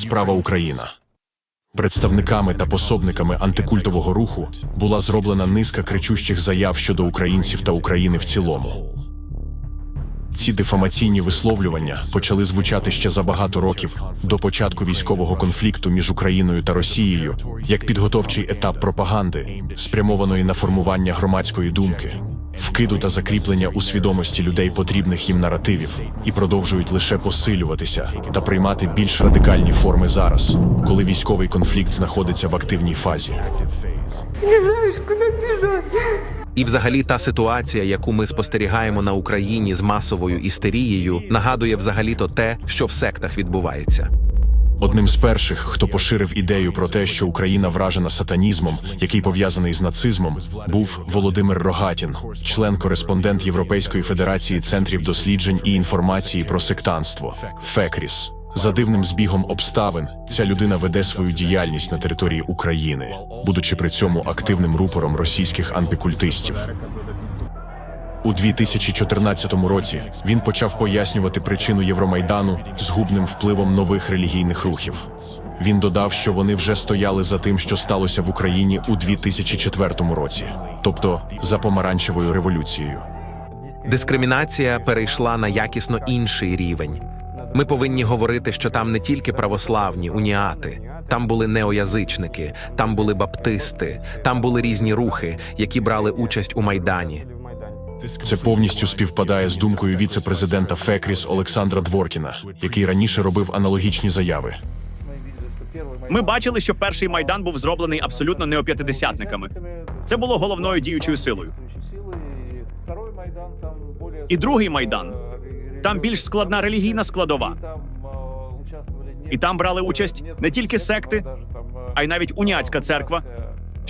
Справа Україна. Представниками та пособниками антикультового руху була зроблена низка кричущих заяв щодо українців та України в цілому. Ці дефамаційні висловлювання почали звучати ще за багато років до початку військового конфлікту між Україною та Росією як підготовчий етап пропаганди, спрямованої на формування громадської думки, вкиду та закріплення у свідомості людей потрібних їм наративів і продовжують лише посилюватися та приймати більш радикальні форми зараз, коли військовий конфлікт знаходиться в активній фазі. Не знаешь, куда бежать. І, взагалі, та ситуація, яку ми спостерігаємо на Україні з масовою істерією, нагадує взагалі-то те, що в сектах відбувається. Одним з перших, хто поширив ідею про те, що Україна вражена сатанізмом, який пов'язаний з нацизмом, був Володимир Рогатін, член-кореспондент Європейської федерації центрів досліджень і інформації про сектанство ФЕКРІС. За дивним збігом обставин, ця людина веде свою діяльність на території України, будучи при цьому активним рупором російських антикультистів. У 2014 році він почав пояснювати причину Євромайдану згубним впливом нових релігійних рухів. Він додав, що вони вже стояли за тим, що сталося в Україні у 2004 році, тобто за помаранчевою революцією. Дискримінація перейшла на якісно інший рівень. Ми повинні говорити, що там не тільки православні уніати, там були неоязичники, там були баптисти, там були різні рухи, які брали участь у майдані. Це повністю співпадає з думкою віце-президента ФЕКРІС Олександра Дворкіна, який раніше робив аналогічні заяви. Ми бачили, що перший майдан був зроблений абсолютно не неоп'ятидесятниками. Це було головною діючою силою. І другий майдан там більш складна релігійна складова. І там брали участь не тільки секти, а й навіть уніатська церква,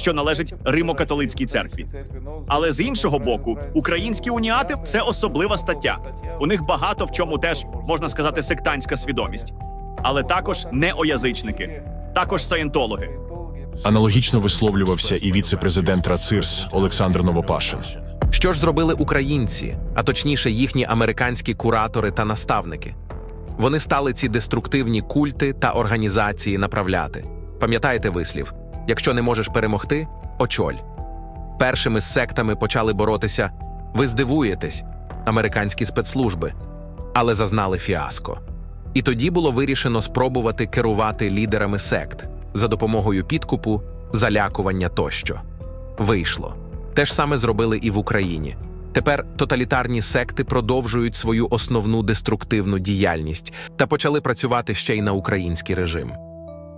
що належить Римо-католицькій церкві. Але з іншого боку, українські уніати це особлива стаття. У них багато в чому теж можна сказати сектантська свідомість, але також неоязичники, також саєнтологи. Аналогічно висловлювався і віце-президент РАЦИРС Олександр Новопашин. Що ж зробили українці, а точніше їхні американські куратори та наставники? Вони стали ці деструктивні культи та організації направляти. Пам'ятаєте вислів: якщо не можеш перемогти, очоль. Першими з сектами почали боротися. Ви здивуєтесь, американські спецслужби, але зазнали фіаско. І тоді було вирішено спробувати керувати лідерами сект за допомогою підкупу, залякування тощо. Вийшло. Те ж саме зробили і в Україні. Тепер тоталітарні секти продовжують свою основну деструктивну діяльність та почали працювати ще й на український режим.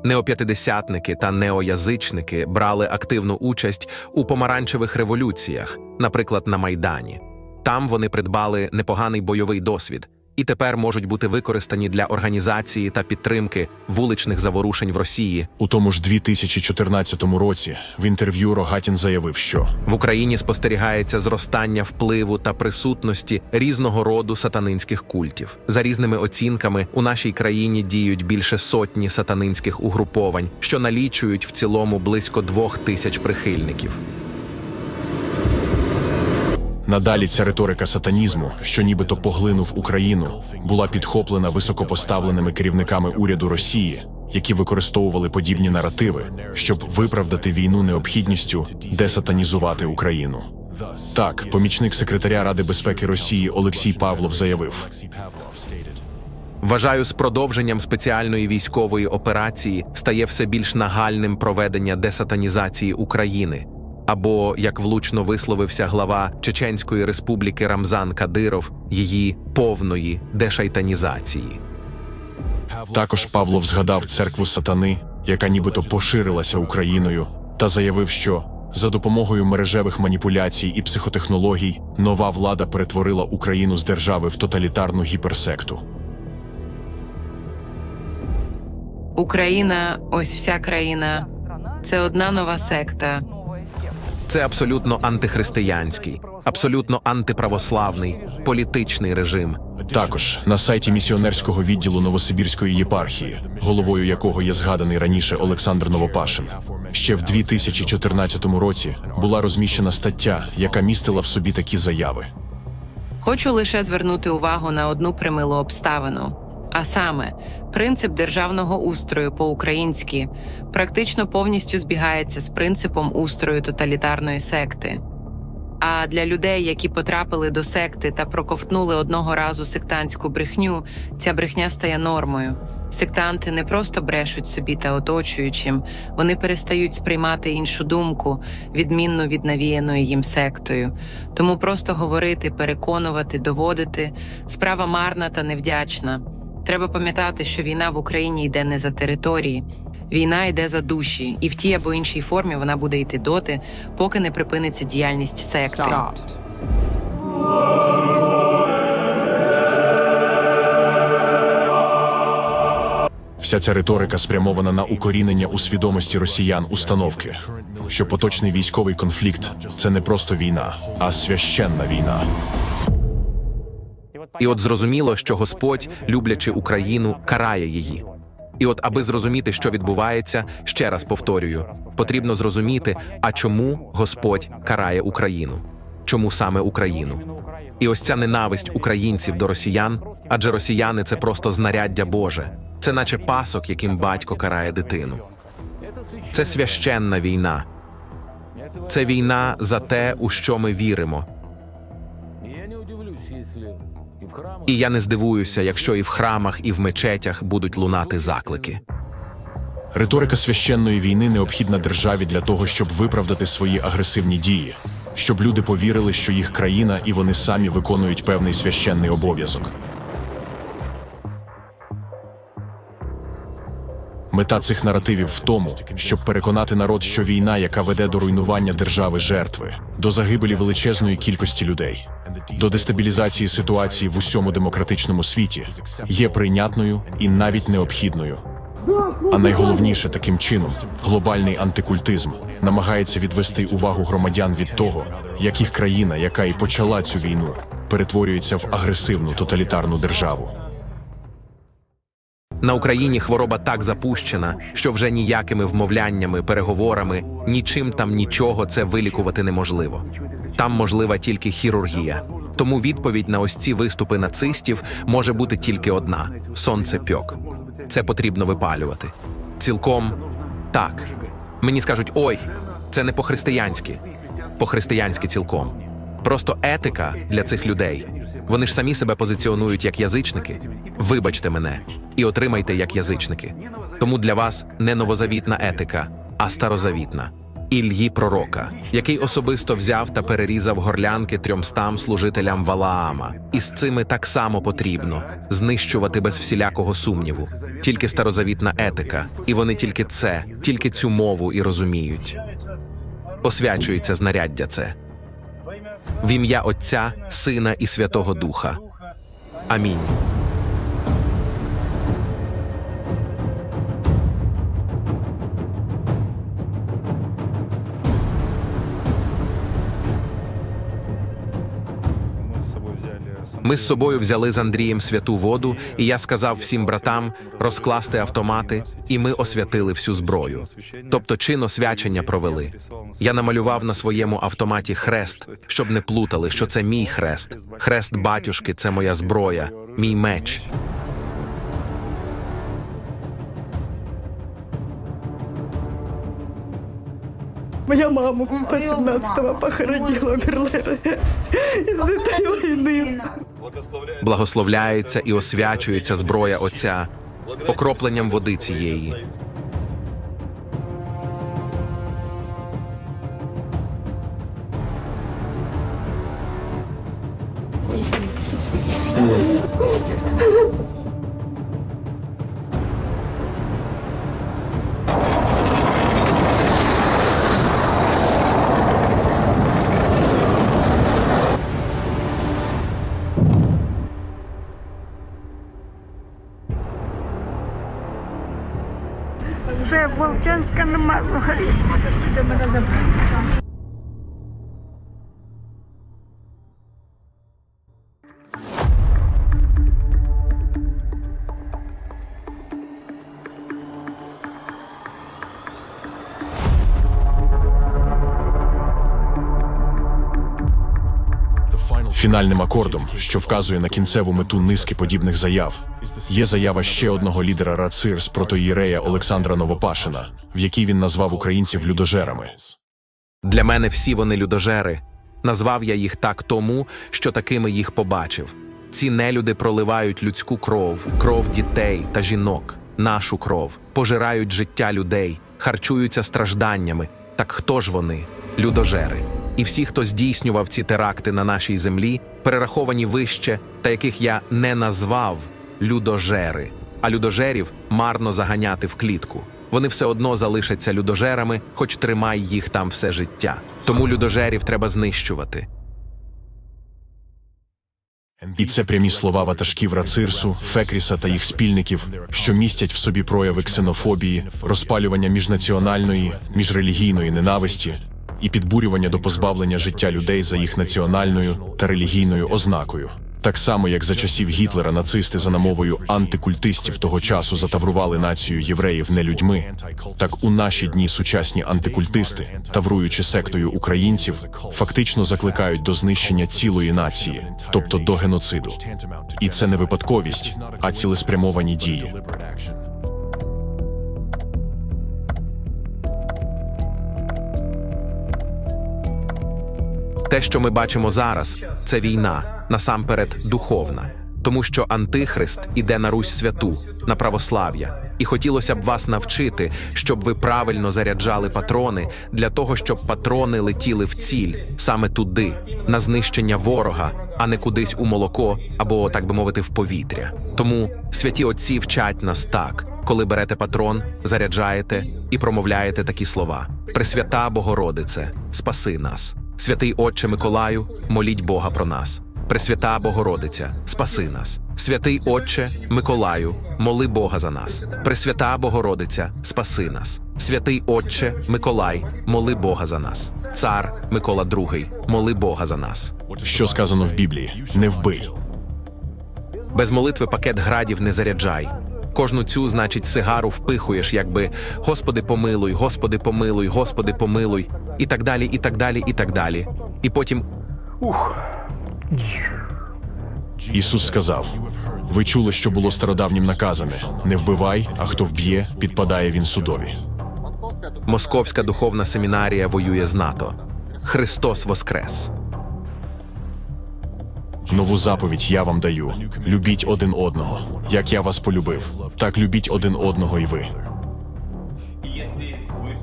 Неоп'ятидесятники та неоязичники брали активну участь у помаранчевих революціях, наприклад, на Майдані. Там вони придбали непоганий бойовий досвід і тепер можуть бути використані для організації та підтримки вуличних заворушень в Росії. У тому ж 2014 році в інтерв'ю Рогатін заявив, що В Україні спостерігається зростання впливу та присутності різного роду сатанинських культів. За різними оцінками, у нашій країні діють більше сотні сатанинських угруповань, що налічують в цілому близько двох тисяч прихильників. Надалі ця риторика сатанізму, що нібито поглинув Україну, була підхоплена високопоставленими керівниками уряду Росії, які використовували подібні наративи, щоб виправдати війну необхідністю десатанізувати Україну. Так, помічник секретаря Ради безпеки Росії Олексій Павлов заявив. Вважаю, з продовженням спеціальної військової операції стає все більш нагальним проведення десатанізації України. Або, як влучно висловився глава Чеченської республіки Рамзан Кадиров, її повної дешайтанізації. Також Павлов згадав церкву сатани, яка нібито поширилася Україною, та заявив, що за допомогою мережевих маніпуляцій і психотехнологій нова влада перетворила Україну з держави в тоталітарну гіперсекту. Україна, ось вся країна. Це одна нова секта. Це абсолютно антихристиянський, абсолютно антиправославний політичний режим. Також на сайті місіонерського відділу Новосибірської єпархії, головою якого є згаданий раніше Олександр Новопашин, ще в 2014 році була розміщена стаття, яка містила в собі такі заяви. Хочу лише звернути увагу на одну примилу обставину. А саме, принцип державного устрою по-українськи практично повністю збігається з принципом устрою тоталітарної секти. А для людей, які потрапили до секти та проковтнули одного разу сектантську брехню, ця брехня стає нормою. Сектанти не просто брешуть собі та оточуючим, вони перестають сприймати іншу думку, відмінну від навіяної їм сектою. Тому просто говорити, переконувати, доводити справа марна та невдячна. Треба пам'ятати, що війна в Україні йде не за території, війна йде за душі, і в тій або іншій формі вона буде йти доти, поки не припиниться діяльність секти. Вся ця риторика спрямована на укорінення у свідомості росіян установки, що поточний військовий конфлікт це не просто війна, а священна війна. І от зрозуміло, що Господь, люблячи Україну, карає її. І от, аби зрозуміти, що відбувається, ще раз повторюю: потрібно зрозуміти, а чому Господь карає Україну, чому саме Україну. І ось ця ненависть українців до росіян, адже росіяни це просто знаряддя Боже, це наче пасок, яким батько карає дитину. Це священна війна. Це війна за те, у що ми віримо. І я не здивуюся, якщо і в храмах, і в мечетях будуть лунати заклики. Риторика священної війни необхідна державі для того, щоб виправдати свої агресивні дії, щоб люди повірили, що їх країна і вони самі виконують певний священний обов'язок. Мета цих наративів в тому, щоб переконати народ, що війна, яка веде до руйнування держави жертви, до загибелі величезної кількості людей, до дестабілізації ситуації в усьому демократичному світі, є прийнятною і навіть необхідною. А найголовніше таким чином глобальний антикультизм намагається відвести увагу громадян від того, як їх країна, яка і почала цю війну, перетворюється в агресивну тоталітарну державу. На Україні хвороба так запущена, що вже ніякими вмовляннями, переговорами, нічим там нічого це вилікувати неможливо. Там можлива тільки хірургія. Тому відповідь на ось ці виступи нацистів може бути тільки одна: сонцепьок. Це потрібно випалювати. Цілком так. Мені скажуть: ой, це не по-християнськи. По-християнськи цілком. Просто етика для цих людей. Вони ж самі себе позиціонують як язичники. Вибачте мене і отримайте як язичники. Тому для вас не новозавітна етика, а старозавітна. Ільї пророка, який особисто взяв та перерізав горлянки трьомстам служителям Валаама. І з цими так само потрібно знищувати без всілякого сумніву. Тільки старозавітна етика, і вони тільки це, тільки цю мову і розуміють. Освячується знаряддя це. В ім'я Отця, Сина і Святого Духа. Амінь. Ми з собою взяли з Андрієм святу воду, і я сказав всім братам розкласти автомати, і ми освятили всю зброю. Тобто чин освячення провели. Я намалював на своєму автоматі хрест, щоб не плутали, що це мій хрест. Хрест батюшки це моя зброя, мій меч. Моя мама 18-го похоронила Берлера из этой войны. Благословляється і освячується зброя Отця окропленням води цієї. Фінальним акордом, що вказує на кінцеву мету низки подібних заяв, є заява ще одного лідера РАЦИР з протоїрея Олександра Новопашина, в якій він назвав українців людожерами. Для мене всі вони людожери. Назвав я їх так тому, що такими їх побачив. Ці нелюди проливають людську кров, кров дітей та жінок, нашу кров, пожирають життя людей, харчуються стражданнями. Так хто ж вони? Людожери. І всі, хто здійснював ці теракти на нашій землі, перераховані вище, та яких я не назвав людожери. А людожерів марно заганяти в клітку. Вони все одно залишаться людожерами, хоч тримай їх там все життя. Тому людожерів треба знищувати. І це прямі слова ватажків Рацирсу, Фекріса та їх спільників, що містять в собі прояви ксенофобії, розпалювання міжнаціональної, міжрелігійної ненависті і підбурювання до позбавлення життя людей за їх національною та релігійною ознакою. Так само, як за часів Гітлера нацисти за намовою антикультистів того часу затаврували націю євреїв не людьми, так у наші дні сучасні антикультисти, тавруючи сектою українців, фактично закликають до знищення цілої нації, тобто до геноциду. І це не випадковість, а цілеспрямовані дії. Те, що ми бачимо зараз, це війна, насамперед духовна, тому що Антихрист іде на Русь святу, на православ'я. І хотілося б вас навчити, щоб ви правильно заряджали патрони для того, щоб патрони летіли в ціль саме туди, на знищення ворога, а не кудись у молоко або, так би мовити, в повітря. Тому святі отці вчать нас так, коли берете патрон, заряджаєте і промовляєте такі слова: Пресвята Богородице, спаси нас. Святий Отче Миколаю, моліть Бога про нас. Пресвята Богородиця, спаси нас. Святий Отче Миколаю, моли Бога за нас. Пресвята Богородиця, спаси нас. Святий Отче Миколай, моли Бога за нас. Цар Микола II, моли Бога за нас. Що сказано в Біблії: не вбий. Без молитви пакет градів не заряджай. Кожну цю, значить, сигару впихуєш, якби Господи помилуй, Господи помилуй, Господи помилуй, і так далі, і так далі, і так далі. І потім Ісус сказав: Ви чули, що було стародавнім наказане: не вбивай, а хто вб'є, підпадає він судові. Московська духовна семінарія воює з НАТО. Христос Воскрес. Нову заповідь я вам даю: любіть один одного, як я вас полюбив, так любіть один одного і ви.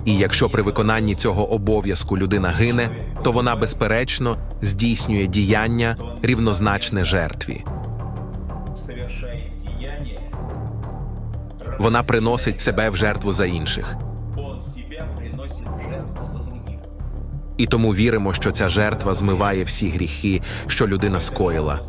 І якщо при виконанні цього обов'язку людина гине, то вона безперечно здійснює діяння рівнозначне жертві. Вона приносить себе в жертву за інших. І тому віримо, що ця жертва змиває всі гріхи, що людина скоїла.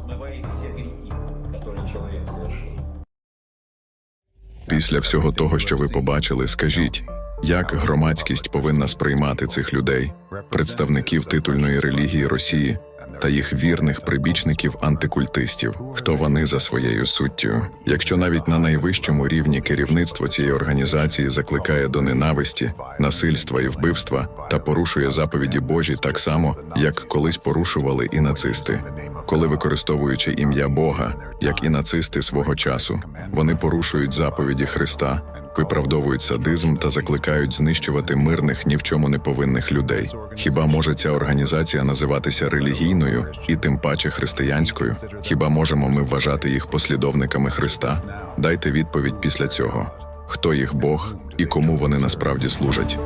Після всього того, що ви побачили, скажіть, як громадськість повинна сприймати цих людей, представників титульної релігії Росії та їх вірних прибічників антикультистів, хто вони за своєю суттю. Якщо навіть на найвищому рівні керівництво цієї організації закликає до ненависті, насильства і вбивства та порушує заповіді Божі так само, як колись порушували і нацисти, коли використовуючи ім'я Бога, як і нацисти свого часу, вони порушують заповіді Христа, виправдовують садизм та закликають знищувати мирних ні в чому не повинних людей. Хіба може ця організація називатися релігійною і тим паче християнською? Хіба можемо ми вважати їх послідовниками Христа? Дайте відповідь після цього: хто їх Бог і кому вони насправді служать?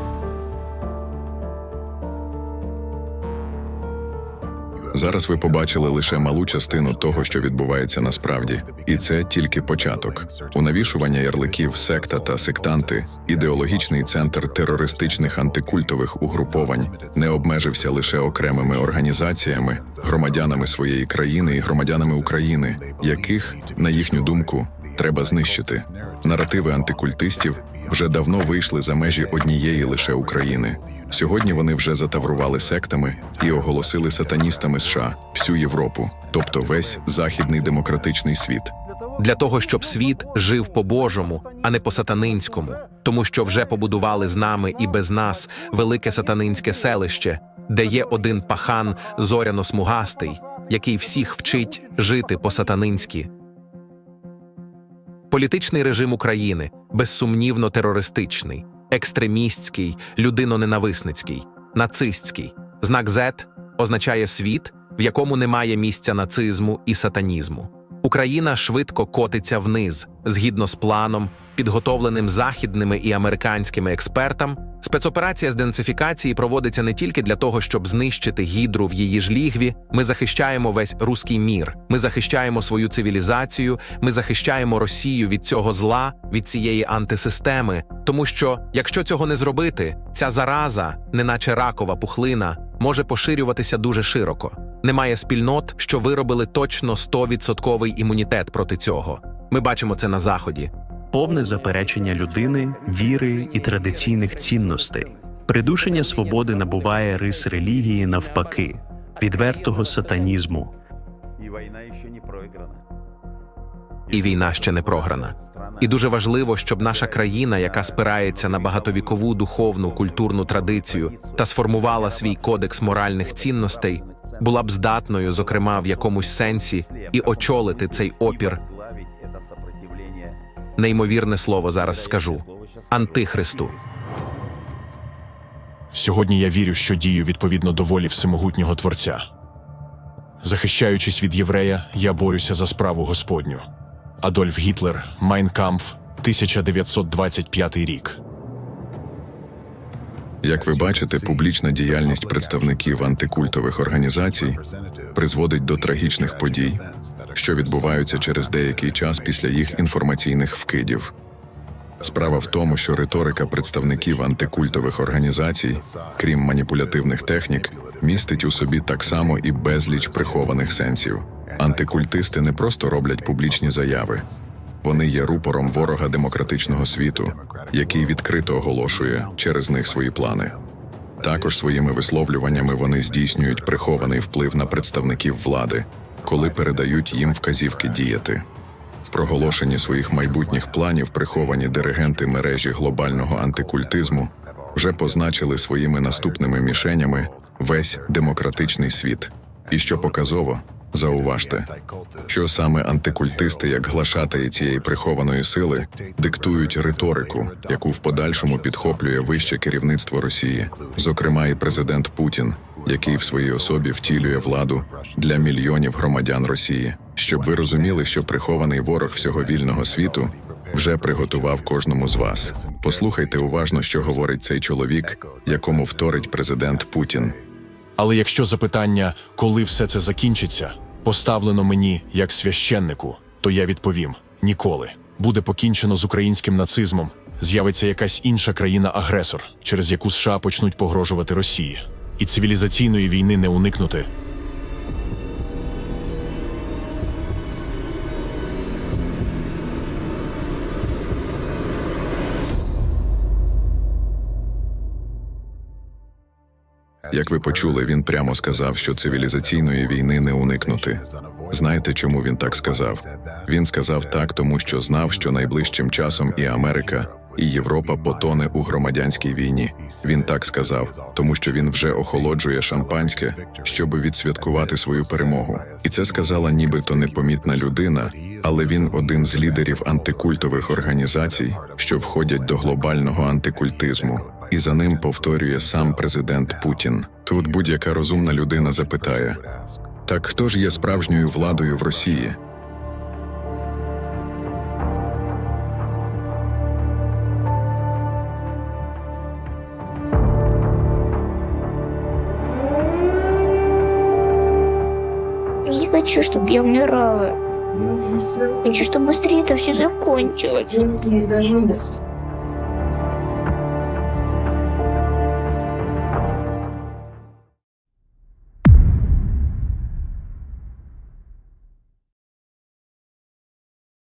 Зараз ви побачили лише малу частину того, що відбувається насправді, і це тільки початок. У навішування ярликів секта та сектанти, ідеологічний центр терористичних антикультових угруповань не обмежився лише окремими організаціями, громадянами своєї країни і громадянами України, яких, на їхню думку, треба знищити. Наративи антикультистів вже давно вийшли за межі однієї лише України. Сьогодні вони вже затаврували сектами і оголосили сатаністами США всю Європу, тобто весь західний демократичний світ. для того, щоб світ жив по-божому, а не по-сатанинському, тому що вже побудували з нами і без нас велике сатанинське селище, де є один пахан зоряно-смугастий, який всіх вчить жити по-сатанинськи. Політичний режим України безсумнівно терористичний, екстремістський, людиноненависницький, нацистський. Знак Z означає світ, в якому немає місця нацизму і сатанізму. Україна швидко котиться вниз, згідно з планом, підготовленим західними і американськими експертам. Спецоперація з денацифікації проводиться не тільки для того, щоб знищити гідру в її ж лігві. Ми захищаємо весь руський мір. Ми захищаємо свою цивілізацію. Ми захищаємо Росію від цього зла, від цієї антисистеми. Тому що, якщо цього не зробити, ця зараза, неначе ракова пухлина, може поширюватися дуже широко. Немає спільнот, що виробили точно 100% імунітет проти цього. Ми бачимо це на заході. повне заперечення людини, віри і традиційних цінностей. Придушення свободи набуває рис релігії навпаки, відвертого сатанізму. И война еще не проиграна. І війна ще не програна. І дуже важливо, щоб наша країна, яка спирається на багатовікову духовну культурну традицію та сформувала свій кодекс моральних цінностей, була б здатною, зокрема в якомусь сенсі, і очолити цей опір. Неймовірне слово зараз скажу антихристу. Сьогодні я вірю, що дію відповідно до волі всемогутнього Творця. Захищаючись від єврея, я борюся за справу Господню. Адольф Гітлер, Майнкамф, 1925 рік. Як ви бачите, публічна діяльність представників антикультових організацій призводить до трагічних подій, що відбуваються через деякий час після їх інформаційних вкидів. Справа в тому, що риторика представників антикультових організацій, крім маніпулятивних технік, містить у собі так само і безліч прихованих сенсів. Антикультисти не просто роблять публічні заяви, вони є рупором ворога демократичного світу, який відкрито оголошує через них свої плани. Також своїми висловлюваннями вони здійснюють прихований вплив на представників влади, коли передають їм вказівки діяти. В проголошенні своїх майбутніх планів приховані диригенти мережі глобального антикультизму вже позначили своїми наступними мішенями весь демократичний світ. І що показово, зауважте, що саме антикультисти, як глашатаї цієї прихованої сили, диктують риторику, яку в подальшому підхоплює вище керівництво Росії, зокрема і президент Путін, який в своїй особі втілює владу для мільйонів громадян Росії. Щоб ви розуміли, що прихований ворог всього вільного світу вже приготував кожному з вас. Послухайте уважно, що говорить цей чоловік, якому вторить президент Путін. Але якщо запитання, коли все це закінчиться, поставлено мені як священнику, то я відповім: ніколи. Буде покінчено з українським нацизмом, з'явиться якась інша країна-агресор, через яку США почнуть погрожувати Росії. І цивілізаційної війни не уникнути. Як ви почули, він прямо сказав, що цивілізаційної війни не уникнути. Знаєте, чому він так сказав? Він сказав так, тому що знав, що найближчим часом і Америка, і Європа потоне у громадянській війні. Він так сказав, тому що він вже охолоджує шампанське, щоб відсвяткувати свою перемогу. І це сказала нібито непомітна людина, але він один з лідерів антикультових організацій, що входять до глобального антикультизму. І за ним повторює сам президент Путін. Тут будь-яка розумна людина запитає: так хто ж є справжньою владою в Росії? хочу, чтобы я умирала. Хочу, чтобы быстрее это все закончилось.